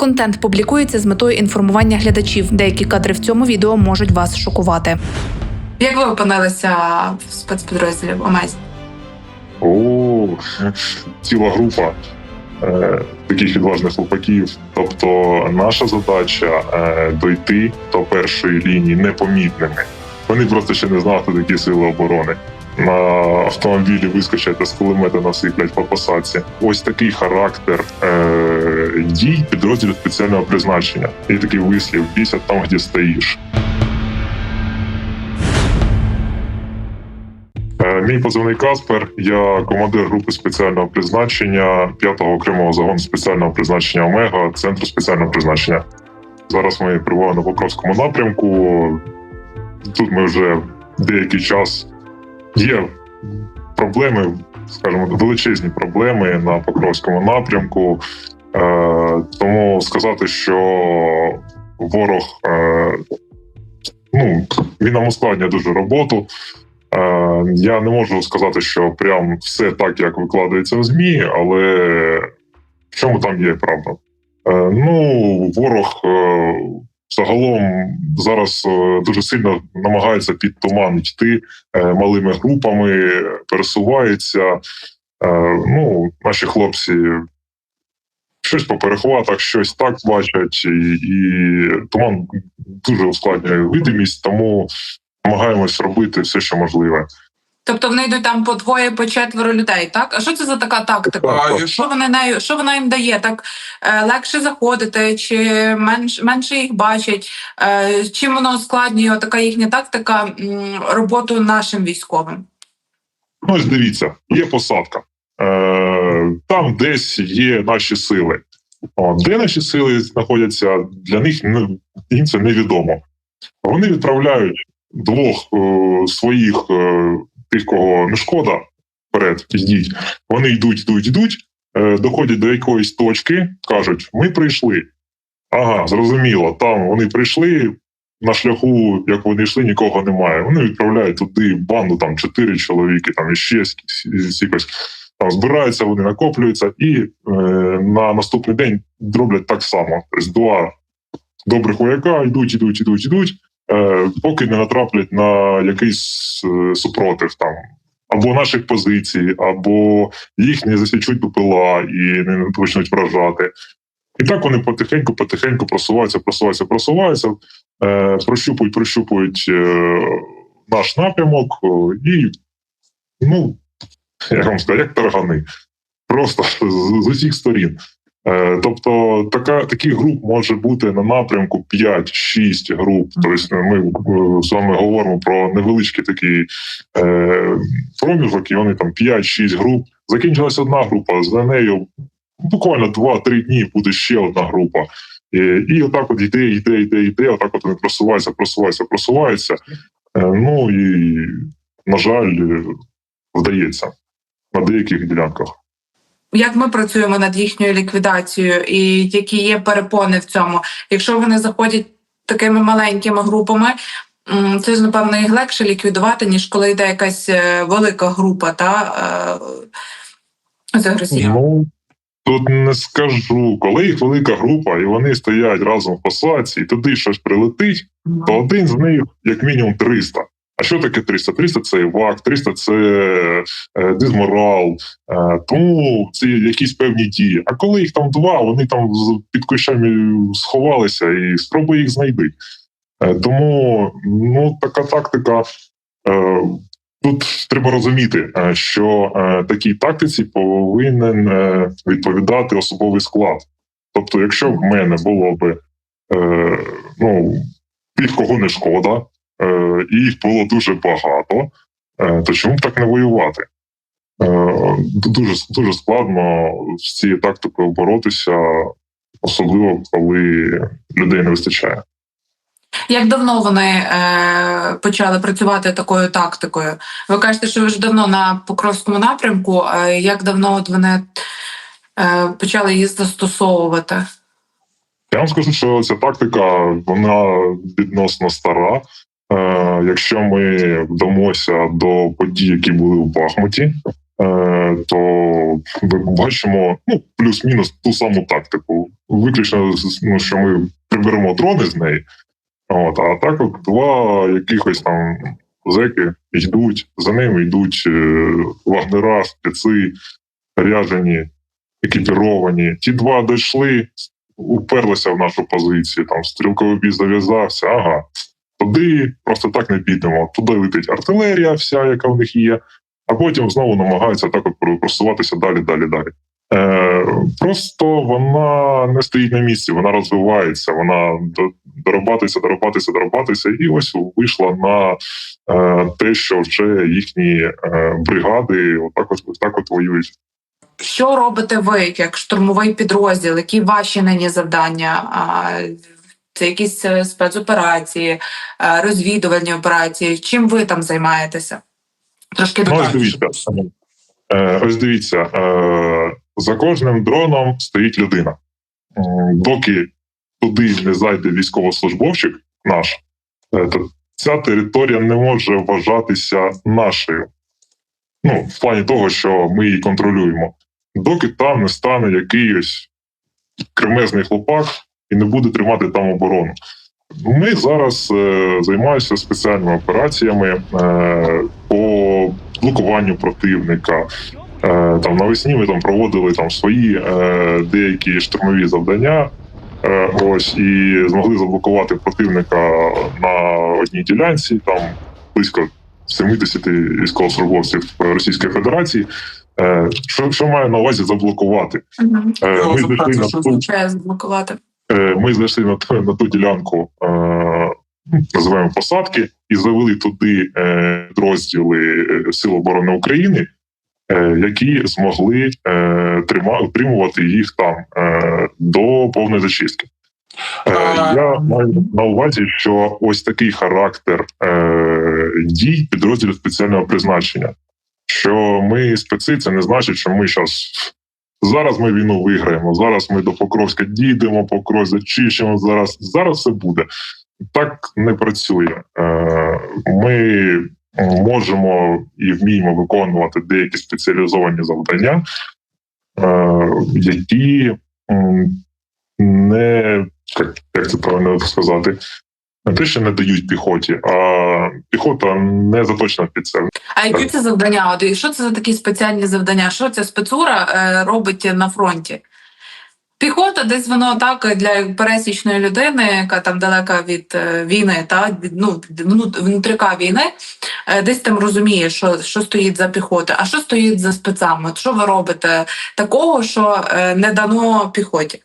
Контент публікується з метою інформування глядачів. Деякі кадри в цьому відео можуть вас шокувати. Як ви опинилися в спецпідрозділі в ОМЕЗі? О, ціла група е, таких відважних хлопаків. Тобто, наша задача е, дойти до першої лінії непомітними. Вони просто ще не знали, хто такі сили оборони. На автомобілі вискочать з кулемета насиплять по посадці. Ось такий характер е, дій підрозділів спеціального призначення. Є такий вислів: бійся там, де стоїш. Е, Мій позивний Каспер. Я командир групи спеціального призначення 5-го окремого загону спеціального призначення Омега, центру спеціального призначення. Зараз ми перебуваємо на Покровському напрямку. Тут ми вже деякий час є проблеми, скажімо, величезні проблеми на Покровському напрямку. Е, тому сказати, що ворог е, ну, він нам ускладнює дуже роботу. Е, Я не можу сказати, що прям все так, як викладається в ЗМІ, але в чому там є правда? Ну, ворог загалом зараз е, дуже сильно намагається під туман йти е, малими групами, пересувається. Е, Ну, наші хлопці щось по перехватах, щось так бачать, і, і туман дуже ускладнює видимість, тому намагаємось робити все, що можливе. Тобто вони йдуть там по двоє, по четверо людей, так? А що це за така тактика? Так, Що вони нею, що вона їм дає? Так е, легше заходити, чи менш, менше їх бачать? Е, чим воно ускладнює така їхня тактика м, роботу нашим військовим? Ну, ось дивіться, є посадка. Е, там десь є наші сили. О, де наші сили знаходяться, для них ну, їм це невідомо. Вони відправляють двох е, своїх е, тих, кого не шкода, вперед, йдіть. Вони йдуть, йдуть, йдуть, е, доходять до якоїсь точки, кажуть: ми прийшли. Ага, зрозуміло. Там вони прийшли. На шляху, як вони йшли, нікого немає. Вони відправляють туди банду, там чотири чоловіки, там іще якось там збираються, вони накоплюються, і е, на наступний день роблять так само. Тобто два добрих вояка йдуть, йдуть, йдуть, йдуть, поки не натраплять на якийсь е, супротив там. Або наших позицій, або їх не засічуть БПЛА і не почнуть вражати. І так вони потихеньку, потихеньку просуваються, просуваються, просуваються, е, прощупують, прощупують е, наш напрямок, і ну, як вам сказати, як таргани. Просто з, з усіх сторін. Е, тобто, така, таких груп може бути на напрямку 5-6 груп. Тобто, ми е, з вами говоримо про невеличкий такий е, проміжок, і вони там 5-6 груп. Закінчилась одна група, за нею буквально 2-3 дні буде ще одна група. І, і отак от йде, йде, йде, йде, отак от вони просуваються, просуваються, просуваються. Е, ну і, на жаль, вдається на деяких ділянках. Як ми працюємо над їхньою ліквідацією, і які є перепони в цьому? Якщо вони заходять такими маленькими групами, це ж напевно їх легше ліквідувати, ніж коли йде якась е, велика група, та е, з. Ну тут не скажу, коли їх велика група, і вони стоять разом в посадці, і туди щось прилетить, то один з них як мінімум 300. А що таке 300? 300 – це івак, 300 – це е, дизморал, е, тому це якісь певні дії. А коли їх там два, вони там під кущами сховалися і спробуй їх знайти. Е, тому ну, така тактика. Тут треба розуміти, що такій тактиці повинен відповідати особовий склад. Тобто, якщо в мене було е, ну, тих, кого не шкода, і їх було дуже багато, е, то чому б так не воювати? Е, дуже, дуже складно з цією тактикою боротися, особливо коли людей не вистачає. Як давно вони е, почали працювати такою тактикою? Ви кажете, що ви ж давно на Покровському напрямку. А як давно от вони е, почали її застосовувати? Я вам скажу, що ця тактика вона відносно стара. Е, якщо ми вдамося до подій, які були в Бахмуті, е, то ми бачимо ну, плюс-мінус ту саму тактику. Виключно, ну, що ми приберемо дрони з неї. От, а так от два якихось там зеки йдуть, за ними йдуть е, вагнера, спеці, ряжені, екіпіровані. Ті два дійшли, уперлися в нашу позицію, там стрілковий бій зав'язався, ага. Туди просто так не підемо. Туди летить артилерія, вся, яка в них є, а потім знову намагаються так просуватися далі, далі, далі. Е, просто вона не стоїть на місці, вона розвивається, вона до- дорабатується, дорабатується, дорабатується, і ось вийшла на е, те, що вже їхні е, бригади отак от, так от воюють. Що робите ви як штурмовий підрозділ? Які ваші нині завдання? Це якісь е, спецоперації, е, розвідувальні операції. Чим ви там займаєтеся? Трошки Ну, ось дивіться. Е, ось дивіться, за кожним дроном стоїть людина. Доки туди не зайде військовослужбовчик наш, то ця територія не може вважатися нашою. Ну, в плані того, що ми її контролюємо. Доки там не стане якийсь кремезний хлопак і не буде тримати там оборону. Ми зараз е, займаємося спеціальними операціями е, по блокуванню противника. Е, там навесні ми там проводили там свої е, деякі штурмові завдання. Е, ось і змогли заблокувати противника на одній ділянці, там близько 70 військовослужбовців Російської Федерації. Е, що, що маю на увазі заблокувати? Мгм. Е, ми зайшли на Що означає заблокувати? Е, ми зайшли на ту, на ту ділянку, е, називаємо посадки, і завели туди е, розділи е, Сил оборони України, які змогли трима, утримувати їх там до повної зачистки. Я маю на увазі, що ось такий характер е, дій підрозділів спеціального призначення. Що ми специ, це не значить, що ми зараз Зараз ми війну виграємо. Зараз ми до Покровська дійдемо, Покровськ зачищимо. Зараз зараз все буде. Так не працює. Е, Ми можемо і вміємо виконувати деякі спеціалізовані завдання, е, які не як, як це правильно сказати, не те, що не дають піхоті, а піхота не заточена під це. А які це завдання? От і що це за такі спеціальні завдання? Що ця спецура е, робить на фронті? Піхота, десь воно так для пересічної людини, яка там далека від е, війни, та від ну від вну- внутріка війни, е, десь там розуміє, що, що стоїть за піхотою, а що стоїть за спецами. От що ви робите такого, що не дано піхоті?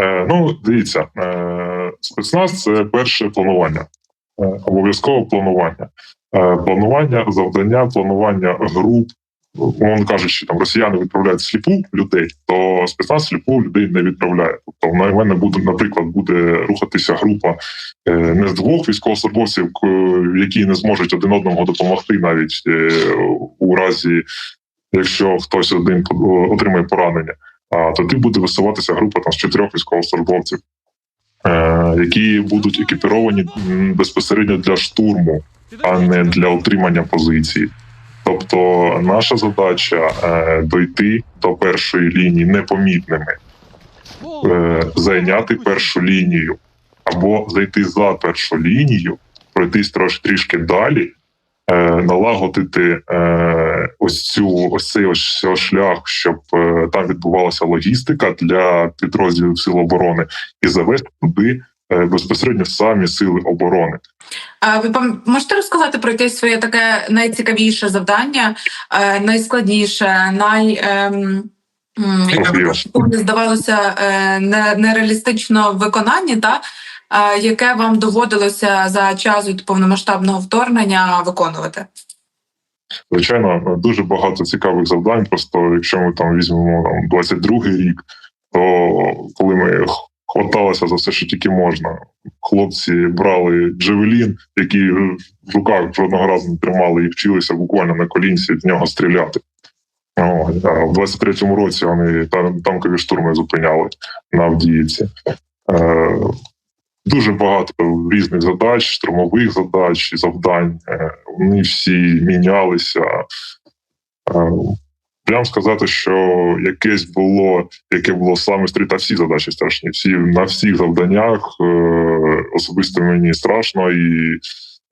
Е, ну, дивіться, е, спецназ це перше планування, е, обов'язкове планування. Планування завдання, планування груп. Умовно кажучи, там росіяни відправляють сліпу людей, то спецназ сліпу людей не відправляє. Тобто, в мене буде, наприклад, буде рухатися група не з двох військовослужбовців, які не зможуть один одному допомогти, навіть у разі, якщо хтось один отримає поранення тоді буде висуватися група там з чотирьох військовослужбовців, е, які будуть екіпіровані безпосередньо для штурму, а не для утримання позиції. Тобто, наша задача е, дойти до першої лінії непомітними, е, зайняти першу лінію, або зайти за першу лінію, пройтись трішки далі, налагодити е, ось цю ось цей ось шлях, щоб е, там відбувалася логістика для підрозділів сил оборони, і завести туди е, безпосередньо самі сили оборони. А ви можете розказати про якесь своє таке найцікавіше завдання, е, найскладніше, най. ем, м, як Можливо. би здавалося е, не- нереалістично в виконанні, та е, яке вам доводилося за час від повномасштабного вторгнення виконувати? Звичайно, дуже багато цікавих завдань. Просто якщо ми там візьмемо там 22-й рік, то коли ми хваталися за все, що тільки можна, хлопці брали джевелін, який в руках жодного разу не тримали і вчилися буквально на колінці в нього стріляти. О, а в 23-му році вони танкові штурми зупиняли на Авдіївці. Дуже багато різних задач, штурмових задач, завдань. Е, Вони всі мінялися. Е, Прям сказати, що якесь було, яке було саме стрі, та всі задачі страшні. Всі на всіх завданнях е, особисто мені страшно, і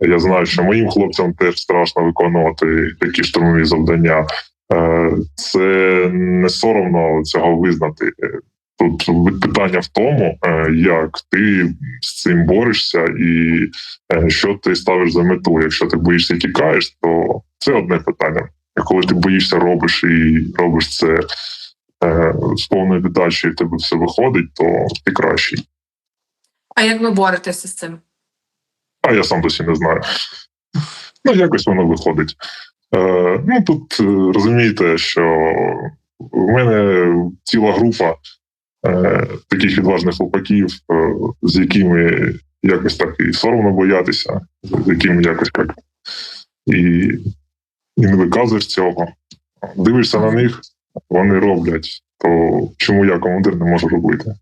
я знаю, що моїм хлопцям теж страшно виконувати такі штурмові завдання. Це не соромно цього визнати. Тут питання в тому, е, як ти з цим борешся, і е, що ти ставиш за мету. Якщо ти боїшся і тікаєш, то це одне питання. А коли ти боїшся, робиш і робиш це е, з повною віддачею, і в тебе все виходить, то ти кращий. А як ви боретеся з цим? А я сам досі не знаю. Ну, якось воно виходить. Е, ну тут розумієте, що в мене ціла група таких відважних хлопаків, е, з якими якось так і соромно боятися, з якими якось так і, і не виказуєш цього. Дивишся на них, вони роблять. То чому я командир не можу робити?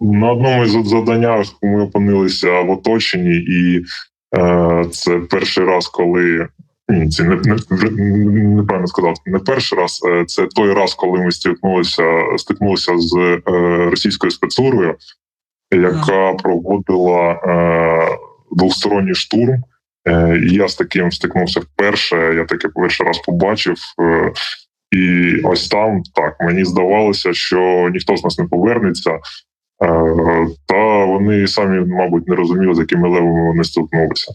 На одному із завданнях ми опинилися в оточенні, і е, це перший раз, коли це не, не неправильно сказав. Не перший раз, е, це той раз, коли ми стикнулися, стикнулися з е, російською спецурою, яка проводила е, двосторонній штурм. Е, я з таким стикнувся вперше. Я таке перший раз побачив. Е, і ось там так мені здавалося, що ніхто з нас не повернеться. Е, Та вони самі, мабуть, не розуміли, з якими левами вони стикнулися.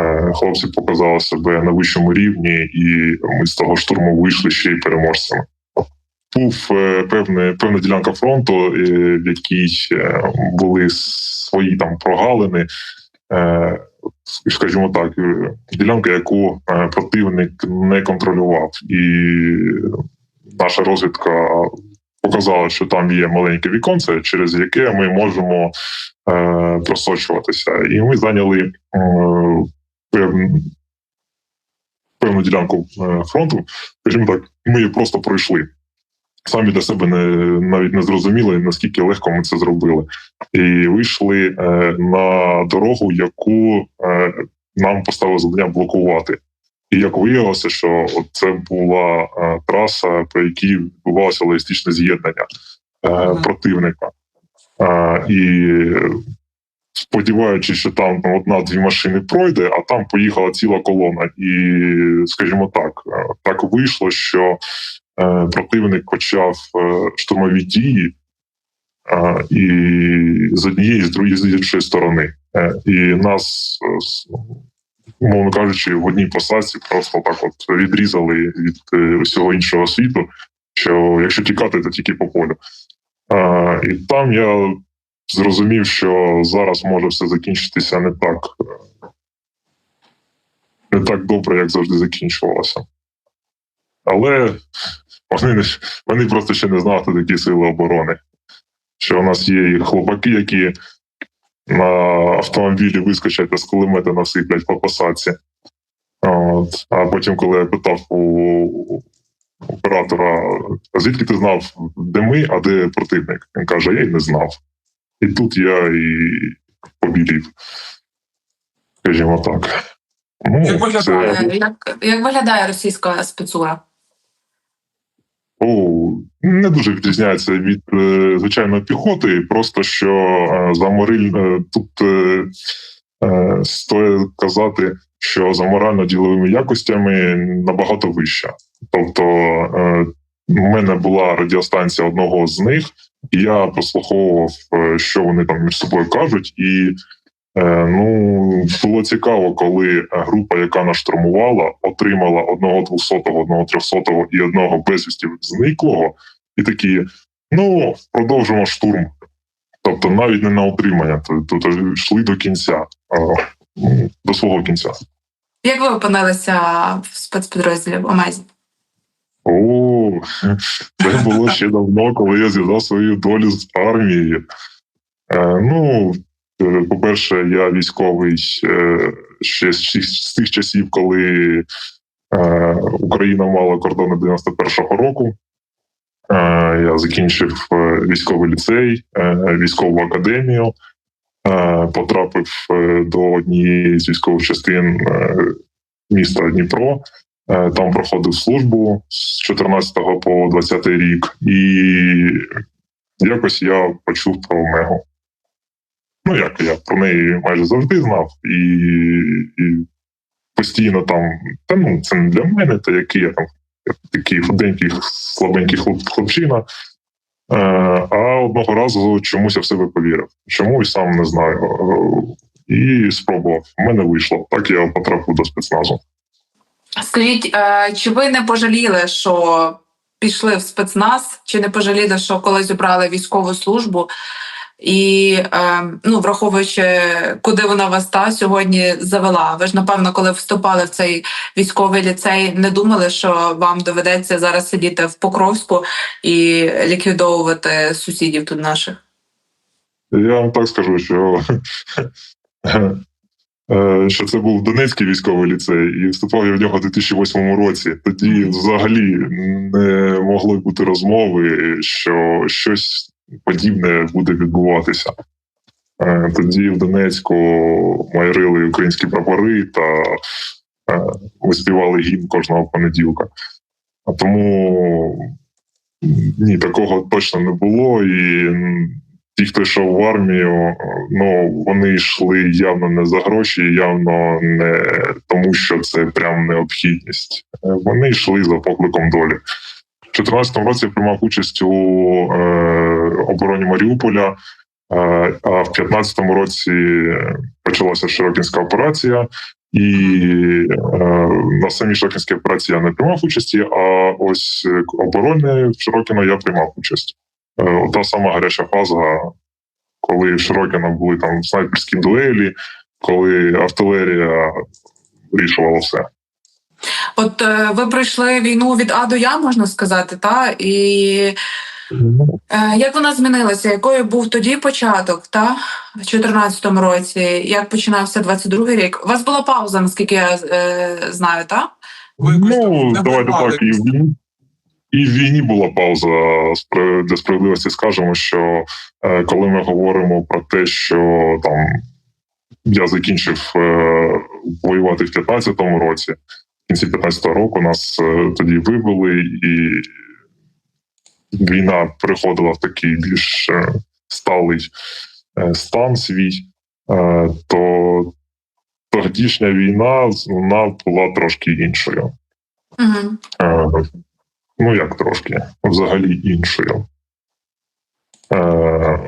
Е, Хлопці показали себе на вищому рівні, і ми з того штурму вийшли ще й переможцями. Був е, певне, певна ділянка фронту, е, в якій були свої там прогалини. Скажімо так, ділянка, яку противник не контролював, і наша розвідка показала, що там є маленьке віконце, через яке ми можемо просочуватися. І ми зайняли певну, певну ділянку е, фронту. Скажімо так, ми її просто пройшли. Самі для себе не навіть не зрозуміли, наскільки легко ми це зробили, і вийшли е, на дорогу, яку е, нам поставили завдання блокувати. І як виявилося, що це була е, траса, по якій відбувалося логістичне з'єднання е, Ага. противника. Е, і сподіваючись, що там одна-дві машини пройде, а там поїхала ціла колона. І, скажімо так, е, так вийшло, що е, противник почав е, штурмові дії. І з однієї, з другої, з іншої сторони. І нас, умовно кажучи, в одній посадці просто так от відрізали від усього іншого світу, що якщо тікати, то тільки по полю. І там я зрозумів, що зараз може все закінчитися не так, е, не так добре, як завжди закінчувалося. Але вони, вони просто ще не знали, такі сили оборони. Що у нас є і хлопаки, які на автомобілі вискочать та з кулемета насиплять по посадці. От. А потім, коли я питав у оператора, звідки ти знав, де ми, а де противник? Він каже, я й не знав. І тут я і побілів. Скажімо так. Ну, Як виглядає? це- Е, Як, як виглядає російська спецура? О, не дуже відрізняється від е, звичайної піхоти, просто що е, за мориль е, тут е, е, стоїть казати, що за морально-діловими якостями набагато вища. Тобто, е, у мене була радіостанція одного з них, я прослуховував, е, що вони там між собою кажуть, і Е, Ну, було цікаво, коли група, яка нас штурмувала, отримала одного двохсотого, одного трьохсотого і одного безвісті зниклого, і такі: ну, продовжимо штурм. Тобто навіть не на утримання, то- йшли до кінця, ну, до свого кінця. Як ви опинилися в спецпідрозділі в Омезі? О, це було ще давно, коли я зв'язав свою долю з армією. Е, ну, е, по-перше, я військовий ще з, тих часів, коли е, Україна мала кордони 91-го року. Е, я закінчив е, військовий ліцей, е, військову академію, е, потрапив е, до однієї з військових частин міста Дніпро. Е, Там проходив службу з 14 по 20 рік, і якось я почув про Мегу. Ну, як я про неї майже завжди знав, і, і постійно там, та ну, це не для мене, та який я там такий худенький, слабенький хлоп, хлопчина. Е, а одного разу чомусь я в себе повірив. Чому і сам не знаю. Е, і спробував. У мене вийшло. Так я потрапив до спецназу. Скажіть, е, чи ви не пожаліли, що пішли в спецназ, чи не пожаліли, що колись обрали військову службу? І е, ну, враховуючи, куди вона вас та сьогодні завела. Ви ж напевно, коли вступали в цей військовий ліцей, не думали, що вам доведеться зараз сидіти в Покровську і ліквідовувати сусідів тут наших. Я вам так скажу, що, що це був Донецький військовий ліцей, і вступав я в нього у 2008 році. Тоді взагалі не могло бути розмови, що щось подібне буде відбуватися. Е, Тоді в Донецьку майорили українські прапори та е, ми співали гімн кожного понеділка. А тому ні, такого точно не було. І ті, хто йшов в армію, ну вони йшли явно не за гроші, явно не тому, що це прям необхідність. Е, Вони йшли за покликом долі. У 2014 році я приймав участь у е, обороні Маріуполя, е, а в 2015 році почалася Широкінська операція. І е, на самій Широкінській операції я не приймав участі, а ось е, оборони в Широкіно я приймав участь. Е, та сама гаряча фаза, коли в Широкіно були там снайперські дуелі, коли артилерія вирішувала все. От е, ви пройшли війну від А до Я, можна сказати, та і Е, Як вона змінилася? Якою був тоді початок, та в 2014 році? Як починався 22-й рік? У вас була пауза, наскільки я е, знаю, та? Ну, давайте так, і. І в війні була пауза для справедливості. Скажемо, що е, коли ми говоримо про те, що там я закінчив е, воювати в 15-му році, в кінці 15-го року нас е, тоді вивели, і війна переходила в такий більш сталий стан свій, то тодішня війна вона була трошки іншою. Угу. Ну, як трошки, взагалі іншою. Е,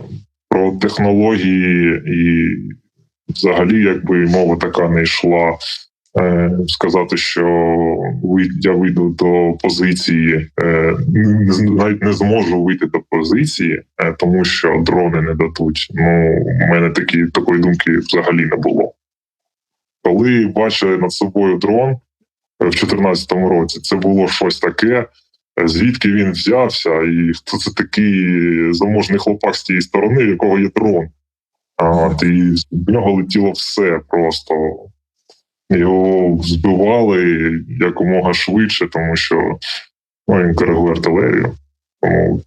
Про технології і взагалі, якби мова така не йшла. е, Сказати, що я вийду до позиції, е, навіть не зможу вийти до позиції, е, тому що дрони не дадуть. Ну, у мене такі, такої думки взагалі не було. Коли бачили над собою дрон в 2014 році, це було щось таке, звідки він взявся, і хто це такий заможний хлопак з тієї сторони, в якого є дрон. А, От, і в нього летіло все просто. Його збивали якомога швидше, тому що ну, він коригує артилерію. Тому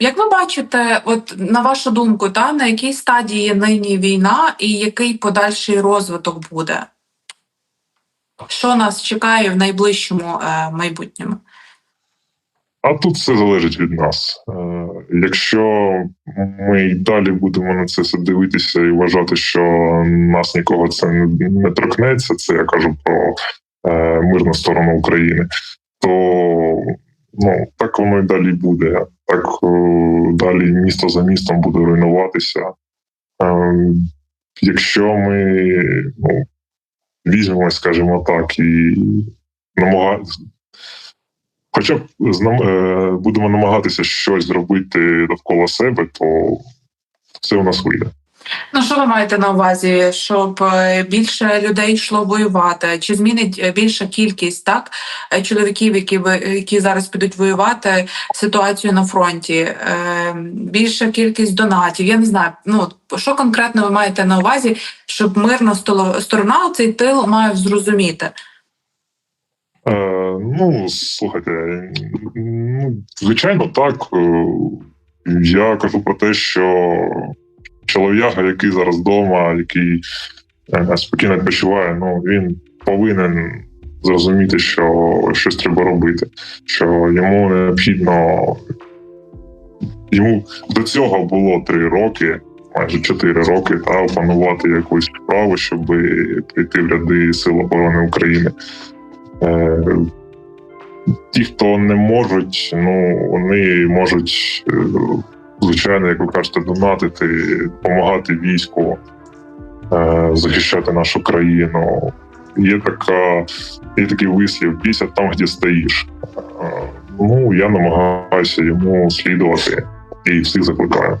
Як ви бачите, от на вашу думку, та на якій стадії нині війна і який подальший розвиток буде? Що нас чекає в найближчому е, майбутньому? А тут все залежить від нас. Е, Якщо ми й далі будемо на це все дивитися і вважати, що нас нікого це не, не торкнеться, це я кажу про е, мирну сторону України, то ну, так воно і далі буде. Так е, далі місто за містом буде руйнуватися. Якщо ми ну, візьмемо, скажімо так, і намагаємося хоча б знам- е, будемо намагатися щось зробити довкола себе, то все у нас вийде. Ну, що ви маєте на увазі, щоб е, більше людей йшло воювати? Чи змінить е, більша кількість так е, чоловіків, які які зараз підуть воювати ситуацію на фронті? Е, більша кількість донатів? Я не знаю. Ну що конкретно ви маєте на увазі, щоб мирна сторона цей тил має зрозуміти? Е, ну, слухайте, ну, звичайно, так. Е, Я кажу про те, що чолов'яга, який зараз вдома, який е, спокійно відпочиває, ну він повинен зрозуміти, що щось треба робити, що йому необхідно. Йому до цього було три роки, майже чотири роки, та опанувати якусь справу, щоб прийти в ряди Сил оборони України. Е, ті, хто не можуть, ну вони можуть, е, звичайно, як ви кажете, донатити, допомагати війську, е, захищати нашу країну. Є така, є такий вислів: бійся там, де стоїш. Ну, я намагаюся йому слідувати і всіх закликаю.